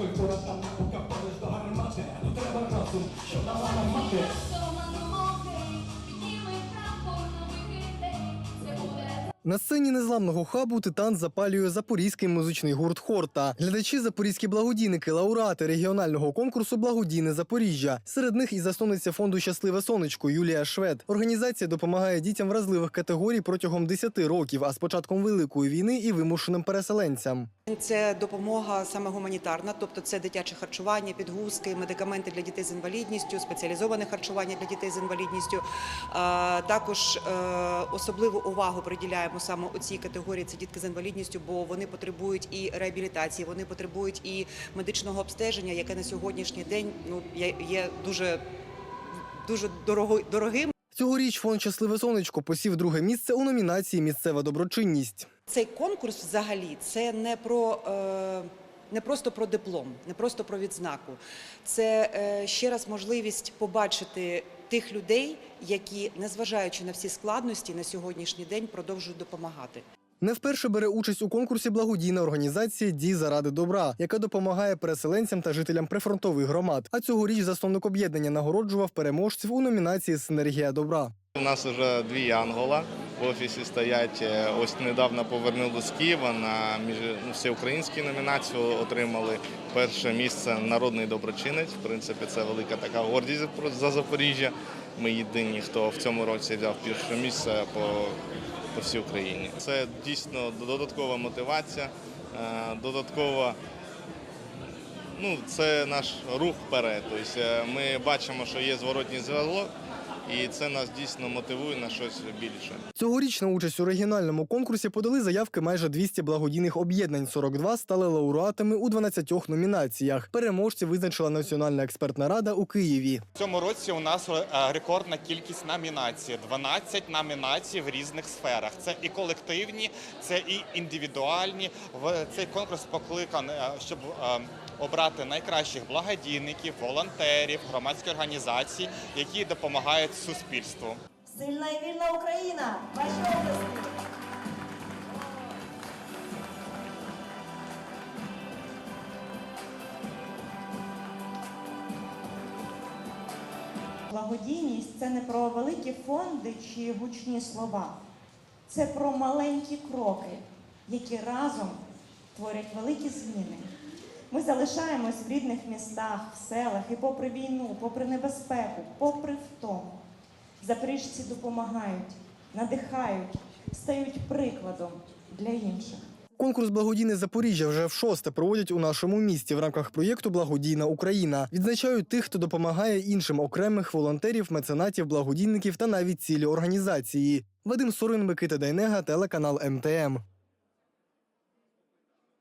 Hoy por la tarde nunca На сцені незламного хабу титан запалює запорізький музичний гурт Хорта. Глядачі запорізькі благодійники, лауреати регіонального конкурсу Благодійне Запоріжжя. Серед них і засновниця фонду Щасливе сонечко Юлія Швед. Організація допомагає дітям вразливих категорій протягом 10 років, а з початком великої війни і вимушеним переселенцям. Це допомога саме гуманітарна, тобто це дитяче харчування, підгузки, медикаменти для дітей з інвалідністю, спеціалізоване харчування для дітей з інвалідністю. Також е, особливу увагу приділяємо саме у цій категорії. Це дітки з інвалідністю, бо вони потребують і реабілітації, вони потребують і медичного обстеження, яке на сьогоднішній день ну є, є дуже дуже дорогим. Цьогоріч фонд Щасливе сонечко посів друге місце у номінації Місцева доброчинність. Цей конкурс взагалі це не про. Е... Не просто про диплом, не просто про відзнаку. Це е, ще раз можливість побачити тих людей, які, незважаючи на всі складності, на сьогоднішній день продовжують допомагати. Не вперше бере участь у конкурсі благодійна організація Дій заради добра, яка допомагає переселенцям та жителям прифронтових громад. А цьогоріч засновник об'єднання нагороджував переможців у номінації Синергія добра. У нас вже дві Ангола в офісі стоять. Е, Ось недавно повернули з Києва на ну, всеукраїнську номінацію. Отримали перше місце народний доброчинець. В принципі, це велика така гордість за- за Запоріжжя. Ми єдині, хто в цьому році взяв перше місце по, по всій Україні. Це дійсно додаткова мотивація, е, додаткова. Ну, це наш рух вперед. Тобто е, ми бачимо, що є зворотній зв'язок, і це нас дійсно мотивує на щось більше. Цьогоріч на участь у регіональному конкурсі подали заявки майже 200 благодійних об'єднань. 42 стали лауреатами у 12 номінаціях. Переможці визначила Національна експертна рада у Києві. В цьому році у нас е, рекордна кількість номінацій 12 номінацій в різних сферах. Це і колективні, це і індивідуальні. В цей конкурс покликаний, е, щоб е, обрати найкращих благодійників, волонтерів, громадські організації, які допомагають суспільству. Сильна і вільна Україна! Ваші області! Благодійність це не про великі фонди чи гучні слова. Це про маленькі кроки, які разом творять великі зміни. Ми залишаємось в рідних містах, в селах і попри війну, попри небезпеку, попри втому. Запоріжці допомагають, надихають, стають прикладом для інших. Конкурс Благодійне Запоріжжя вже в шосте проводять у нашому місті в рамках проєкту Благодійна Україна. Відзначають тих, хто допомагає іншим окремих волонтерів, меценатів, благодійників та навіть цілі організації. Вадим Сорин, Микита Дайнега, телеканал МТМ.